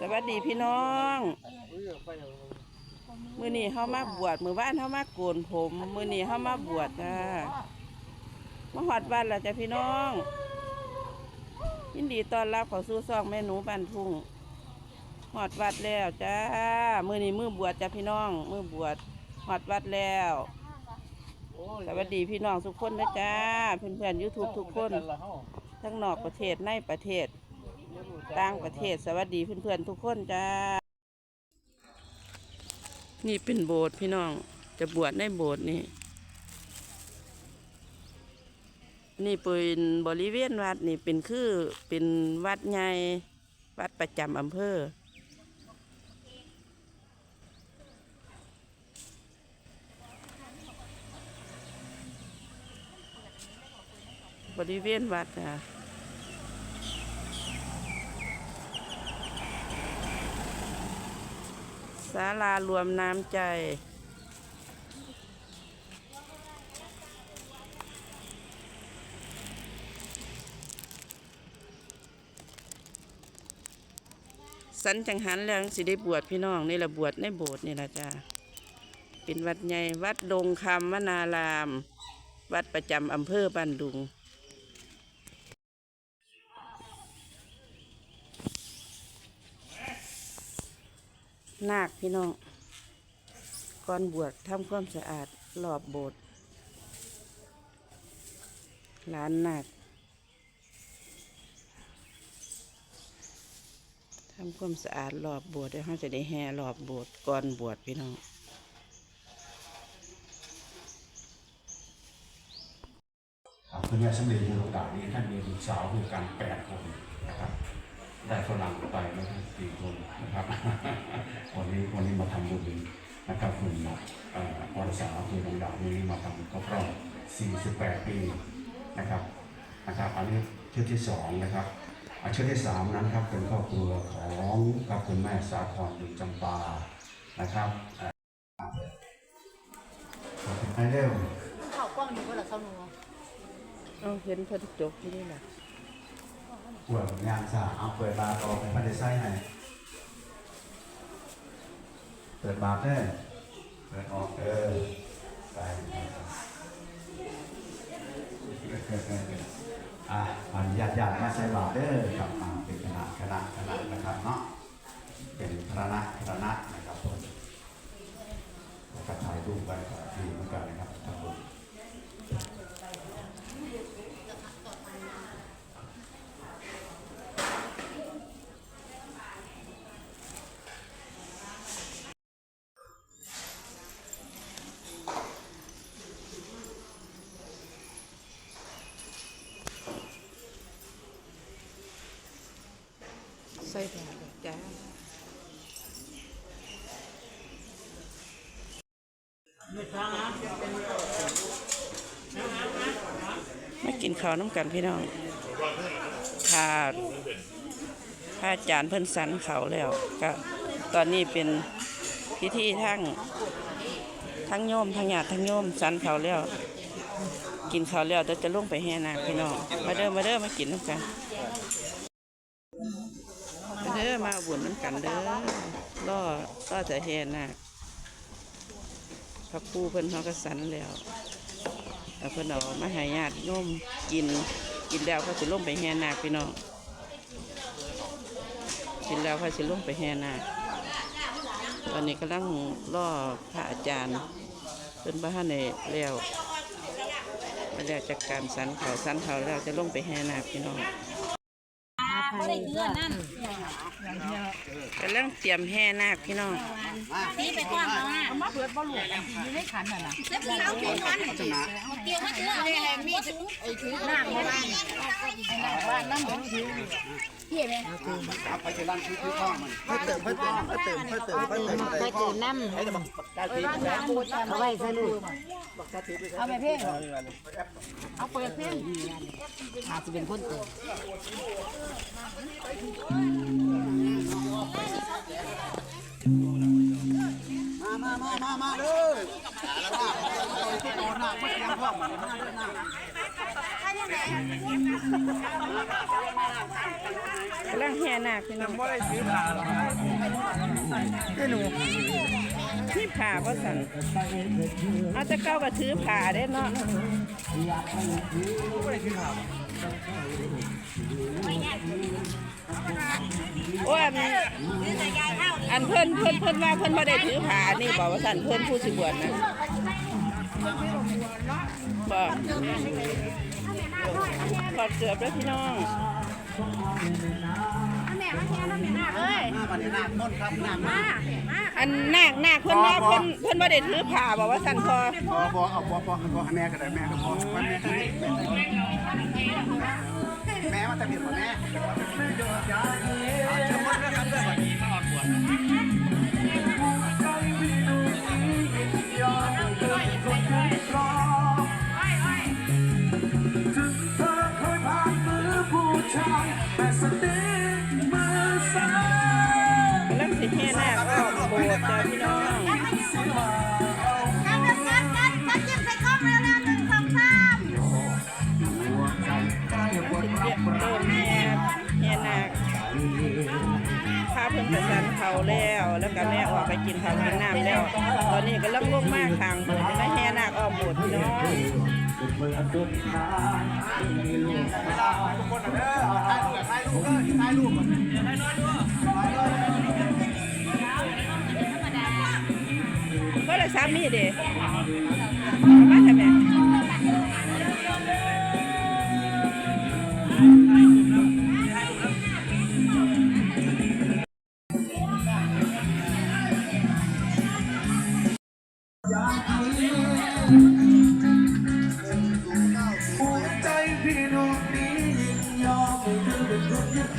สวัสดีพี่น้องมือนี้เฮามาบวชมือวานเฮามาโกนผม มือนี้เฮามาบวชจ้ามาฮอดบ้านแล้วจ้ะพี่น้อง ยินดีต้อนรับเขาสู่ซ่องแม่หนูบ้านทุ่งฮอดวัดแล้วจ้ามือนี้มื้อบวชจ้ะพี่น้อง มือบวชฮอดวัดแล้วสวัสดีพี่น้องทุกคนนะจ้าเพื่อนๆ YouTube ทุกคน ทั้งนอกประเทศในประเทศ ต่างประเทศสวัสดีเพื่อนๆทุกคนจ้า นี่เป็นโบสถ์พี่น้อง จะบวชในโบสถ์นี่ นี่เป็นบริเวณวัดนี่เป็นคือเป็นวัดใหญ่วัดประจำอำเภอบริเวณวัดค่ะ ศาลารวมน้ำใจ สันจังหันแล้วสิได้บวชพี่น้องนี่ละบวชในโบสถ์นี่ละจ้าเป็นวัดใหญ่วัดดงคำวนาราม วัดประจำอำเภอบ้านดุง นาคพี่น้องก่อนบวชทำความสะอาดรอบโบสถ์ลานนาคทำความสะอาดรอบโบสถ์เดี๋ยวเขาจะได้แห่รอบโบสถ์ก่อนบวชพี่น้องคุณแม่สำเร็จในโอกาสนี้ท่านมีลูกสาวด้วยกันแปดคนนะครับ ได้ฝรั่งไปนะครับสี่คนนะครับ วันนี้วันนี้มาทำบุญนะครับคุณเอ่อวรสาวคือดาวนี้มาทำบุญครบรอบ48 ปีนะครับนะครับอันนี้ชุดที่สองนะครับอ่าชุดที่สามนั้นครับเป็นครอบครัวของกับคุณแม่สาครดุจจำปานะครับอ่าขอบคุณให้เร็วข้าวกล้องอยู่ก็ละข้าวหนูเอาเห็นเพิ่นจบที่นี่แหละ ปวดงานสาเอาเปิดบาร์ออกไปพันเดไส้ให้เปิดบาร์เด้อเปิดออกเออไปอะมันญาติญาติมาใส่บาร์เด้อครับอ่าเป็นคณะคณะคณะนะครับเนาะเป็นคณะคณะนะครับผมแล้วก็ถ่ายรูปไปก็ดีเหมือนกันนะครับทำบุญ ใส่บาตรเลยจ้ามากินข้าวน้ำกันพี่น้องขาดพาจารย์เพิ่นสันเขาแล้วก็ตอนนี้เป็นพิธีทั้งทั้งโยมทั้งญาติทั้งโยมสันเขาแล้ว กินข้าวแล้วเดี๋ยวจะลงไปแห่นาพี่น้องมาเด้อมาเด้อมากินน้ำกัน เด้อมาเอา บุญน้ำกันเด้อล่อล่อจะแห่นาคพระปูเพิ่นเขาก็สันแล้วเอาเพิ่นเอามาห้ญาติโยมกินกินแล้วเขาสิลงไปแห่นาคพี่น้องกินแล้วเขาสิลงไปแห่นาคตอนนี้กำลังล่อพระอาจารย์เพิ่นบ้านในแล้วไปแล้วจากการสันเขาสันเขาแล้วจะลงไปแห่นาคพี่น้อง ไม่ได้เงื่อนนั่นกำลังเตรียมแห่นาคพี่น้องสีไปกว้างแล้วนะมาเปิดบอลลูนอยู่ในขันน่ะนะแล้วสีเขาถึงวันเกี่ยวมาเชื่อเลยมีไอ้ถือหน้าบ้านหน้าบ้านนั่งอยู่ถือเหี้ยไหมเพิ่มเพิ่มเติมเพิ่มเติมเพิ่มเติมเพิ่มเติมเพิ่มเติมเพิ่มเติมไปตื่นน้ำให้จะบอกการตีเอาไว้ใส่ลูกเอาไปเพ่งเอาเปิดเพ่งอาจจะเป็นคนเติมมามามามามาเลยที่โดนหนักไม่เตรียมพร้อมมาเด้อหน้ากำลังแห่นาคพี่น้องบ่ได้ซื้อผ้าหรอกให้หนู ที่ผ่าก็สั่นเอาแต่เก้าก็ถือผ่าได้เนาะบ่ได้ซื้อผ้าโอ้ยอันอันเพิ่นเพิ่นเพิ่นว่าเพิ่นบ่ได้ถือผ่านี่บอกว่าสั่นเพิ่นผู้สิบวชนะบอกถอดเกือบแล้วพี่น้องเอ้ยมาบัดนี้น้ำมนต์ครับน้ำมา อันนาคนาคเพิ่นว่าเพิ่นเพิ่นบ่ได้ถือผ่าบอกว่าสั่นพอบ่บ่เอาบ่บ่บ่ให้แม่ก็ได้แม่ก็พอแม่แม่มาแต่เบียดบ่แม่ ไปกินข้าวกินน้ำแล้ว ตอนนี้ก็เริ่มลงมากทางโบสถ์จะได้แห่นาคออกโบสถ์พี่น้องทุกคนเด้อถ่ายรูปถ่ายรูปเด้อถ่ายก็เลยสามีเด้มาทำ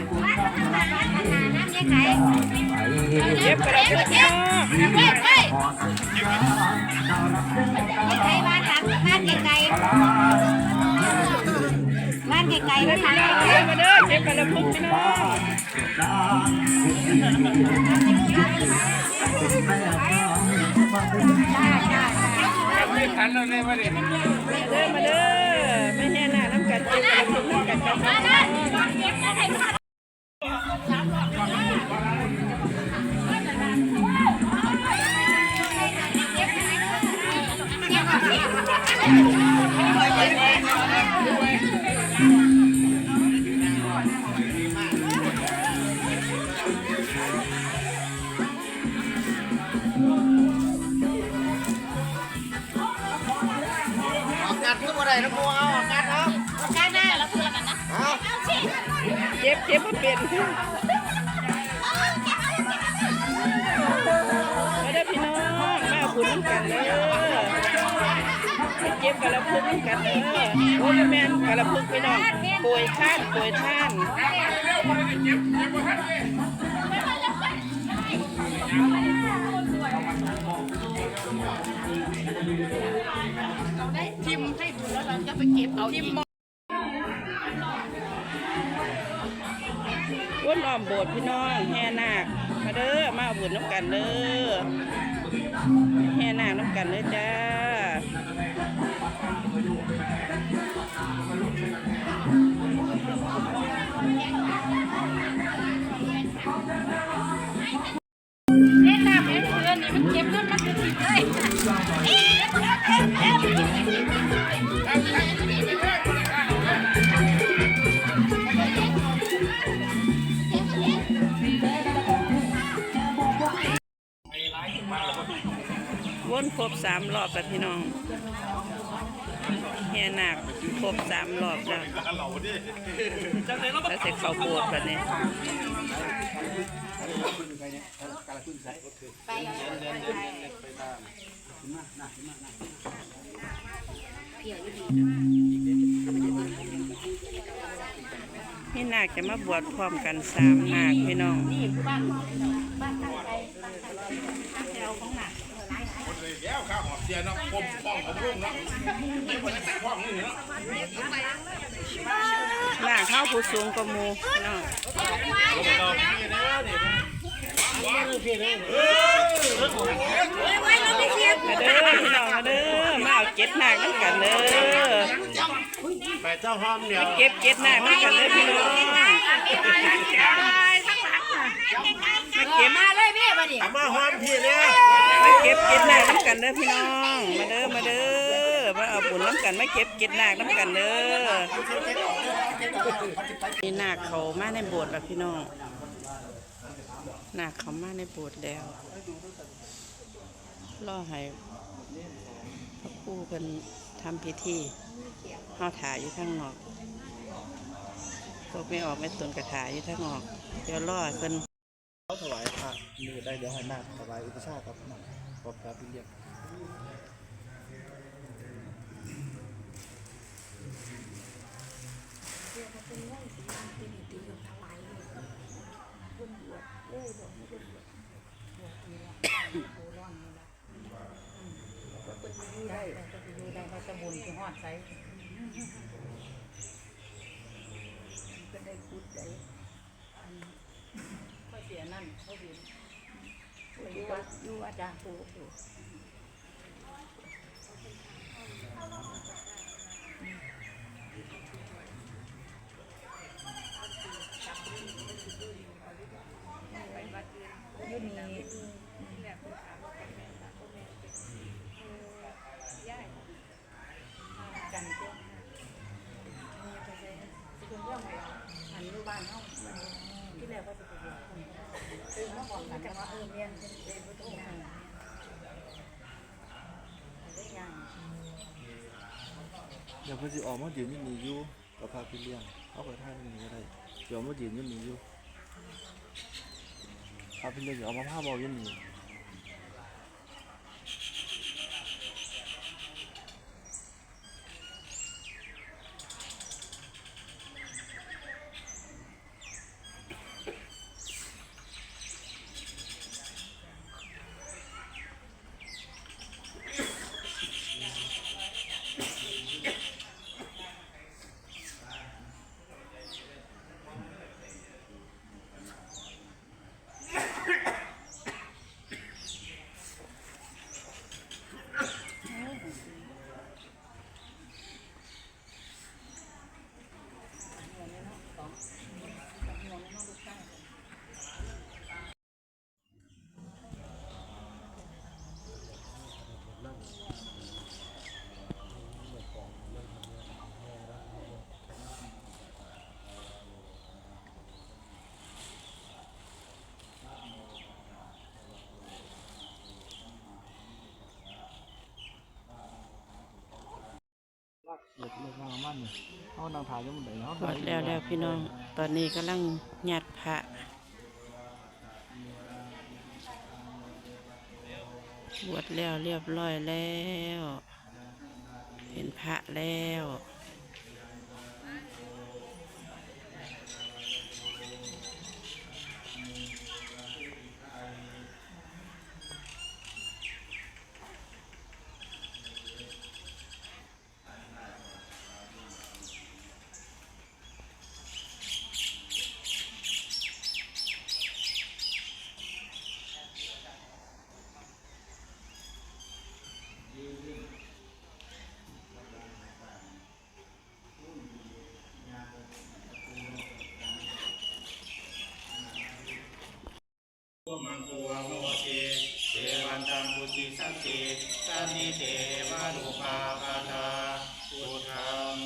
ำบุญนะบ้านนั่นหนาบ้านนั่นหนาน้ำยังไงเก็บกระดาษพี่งเฮ้ยเฮ้ยไกลบ้านหลังบ้านไกลบ้านไกลบ้านทางเก็บมาเด้อเก็บกระดาษพึ่งพี่น้องเด้อมาเด้อไม่แห่นาน้ำกันเก็บกระดาษพึ่งน้ำกันกันกัน งัดขึ้นมาได้นะกูเอาออกงัดเอาการหน้าเราคือกันนะเอาเก็บเก็บมาเป็นมา บุญกันเด้อไปเก็บกระพึ่งกันเด้อโอ้ยแม่นกระพึ่งพี่น้องป่วยท่านป่วยท่านทิมให้บุญแล้วเราจะไปเก็บเอาทิมวนอ้อมโบสถ์พี่น้องแห่นาคมาเด้อมาเอาบุญน้ำกันเด้อ แห่นาคน้ำกันเด้อจ้า รอบแล้วพี่น้องแห่นาคครบสามรอบแล้วแล้วเสร็จเขาบสถ์แบบนี้พี่นาคจะมาบวชพร้อมกันสามนาคพี่น้อง แล้วข้าวหอม เสียเนาะปมป้องของลุงเนาะไม่ควรจะแต่ป้องนี่เนาะนาคเข้าผู้สูงกว่าหมูพี่น้องมาเด้อพี่น้องมาเด้อมาเอาเก็ดนาคน้ำกันเด้อไปเจ้าหอมเดียวเก็บเก็ดนาคน้ำกันเด้อพี่น้อง มาเก็บมาเลยพี่มาดิมาหอมพี่เนี่ยมาเก็บเก็ดนาคน้ำกันเด้อพี่น้อง มาเด้อมาเด้อมาเอาบุญน้ำกันมาเก็บเก็ดนาคน้ำกันเด้อนี่นาคเขามาในโบสถ์แล้วพี่น้องหนาคเขามาในโบสถ์แล้วรอให้พระครู่เป็นทำพิธีเฮาถ่ายอยู่ข้างนอก พวกไม่ออกไม่ตนกระถายอยู่ข้างนอก เดี๋ยวรอให้เพิ่นเขาถวายพระมือได้เดี๋ยวให้นาคถวายอุปชาย์กับนาคขอบพระพิเรียกได้ก็จะอยู่ได้เขาจะบุญที่ฮอดใส ก็ได้พูดได้เขาเสียนั่นเขาเสียอยู่วัดอยู่วัดจางปูอยู่อยู่นี่กันเจ้า คุณเรื่องอะไรอันนี้บ้านเฮาที่แรกว่าจะไปเรียนคือเมื่อก่อนกันว่าเออเรียนเรียนผู้ต้องหาได้ยังเดี๋ยวพิ่นสิออกมายืนอยู่นี่อยู่กับพระพิเรียงเอาไปท่านนี่ก็ได้เดี๋ยวมายืนอยู่นี่อยู่พระพิเรียงเดี๋ยวมาผ้าเบาอยู่นี่ เด็กเล็กมามันนี่เขานางถ่ายอยู่บนไหนเขาบวชแล้วแล้วพี่น้อง ตอนนี้กำลังหยัดพระบวชแล้วเรียบร้อยแล้วเห็นพระแล้ว มังคูวโมเชเทวันตังพุทธิสังเกสันนิเทวานุภาคาตาพุทธัง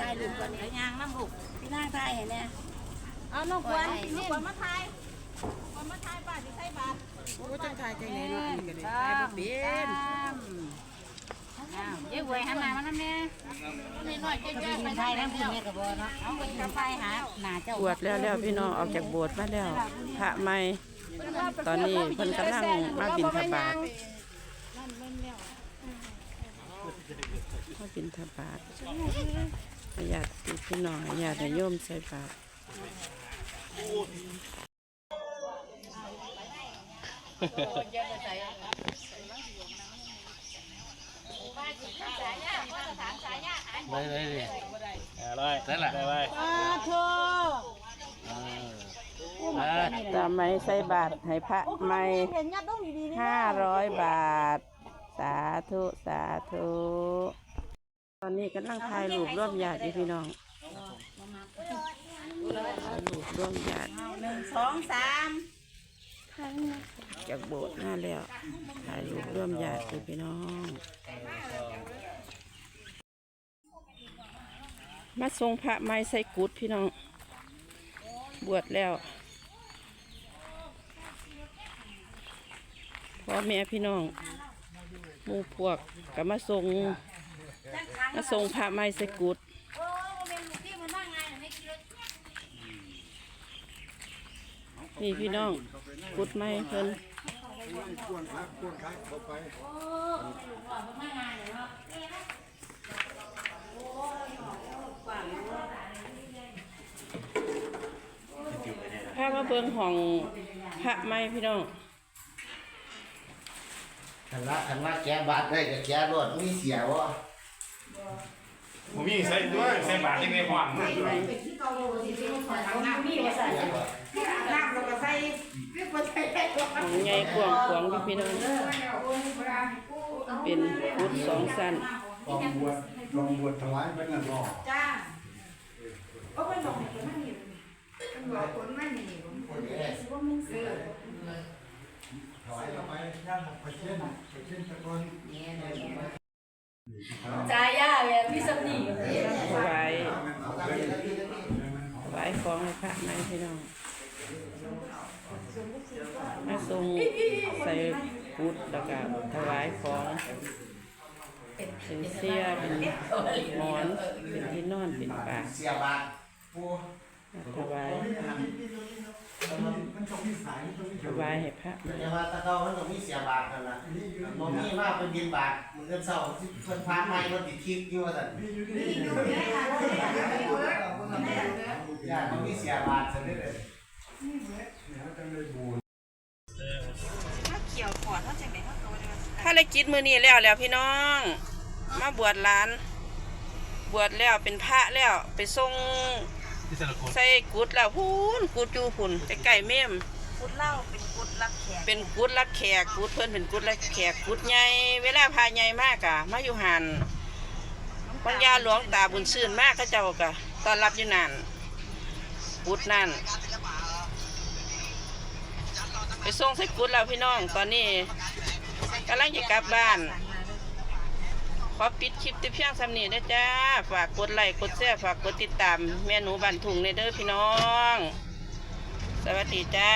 ตายลืมก่อนเนี่ยยางน้ำบุกพี่นางตายเห็นเนี่ยเอาน้องควันน้องควันมาทาย วันมาทายบาทที่ใส่บาทโอ้จังทายใจไหนเนาะอันนี้ก็ได้ทายบ่เป็นอ้าวเย้หวยหันหน้ามานั่นแน่นี่น้อยแก่ๆไปไทยทั้งคุณแม่กับบ่เนาะเอาไปกับไปหาหน้าเจ้าบวชแล้วแล้วพี่น้องออกจากโบสถ์มาแล้วพระใหม่ตอนนี้เพิ่นกำลังมาบินทบาทมาบินทบาทญาติพี่น้องญาติโยมใส่บาตร ได้ได้ดิอร่อยนั่นแหละได้ไปตามไหมใส่บาทให้พระใหม่ห้าร้อยบาท สาธุสาธุตอนนี้กำลังถ่ายรูปร่วมญาติพี่น้องรูปร่วมญาติหนึ่งสองสาม จากโบสถ์มาแล้วถ่ายรูปร่วมญาติอยู่พี่น้อง มาทรงพระไม้ใส่กุดพี่น้อง บวชแล้วพ่อแม่พี่น้องมูพวกก็มาทรงมาทรงพระไม้ใส่กุดโอ้ เป็นลูกพี่มันว่าไงไม่คิดนี่พี่น้องกุดไม้เพิ่นพามาเบิ่งห้องพระไม้พี่น้องขันว่าขันว่าแกบาทได้กับแกรถมีเสียวะผมมีใส่ด้วยใส่บาทยังไงหวานข ของใหญ่กว้างขวางอยู่พี่น้องเป็นกุดสองสั้นลองบวชลองบวชถวายเป็นหล่อจ้าโอ้เป็นบอกให้คนนั่นนี่เป็นบอกคนนั่นนี่ถวายเราไปย่างไปเช่นไปเช่นตะกอนจ่ายย่าเลยพี่สำนีถวายถวายของให้พระไม้พี่น้อง ทรงใส่กุดแล้วก็ถวายของเป็นเสียเป็นหมอนเป็นที่นอนเป็นปากเสียบาทปูถวายถวายให้พระอย่าว่าตะเกามันต้องมีเสียบาทกันนะบ่มีว่าเป็นบินบาทมันเงินเศร้าเพิ่นพาไม้รถติดคิดอยู่ว่าซั่นอย่าต้องมีเสียบาทซะเด้อภารกิจมือนี้แล้วแล้วพี่น้อง มาบวชหลาน บวชแล้วเป็นพระแล้วไปทรงใส่กุดแล้วพูนกุดจูพุ่นใกล้ๆเม่มกุดเหล้าเป็นกุดรับแขกเป็นกุดรับแขกกุดเพิ่นเป็นกุดรับแขกกุดใหญ่เวลาพาใหญ่มากอะมาอยู่หันปัญญาหลวงตาบุญชื่นมากเขาเจ้ากะตอนรับอยู่นั่นกุดนั่นไปส่งใส่กุดแล้วพี่น้อง ตอนนี้ กำลังจะกลับบ้าน ขอปิดคลิปติเพียงสำนีนะจ้า ฝากกดไลค์กดแชร์ฝากกดติดตาม แม่หนูบันทุงในเด้อพี่น้อง สวัสดีจ้า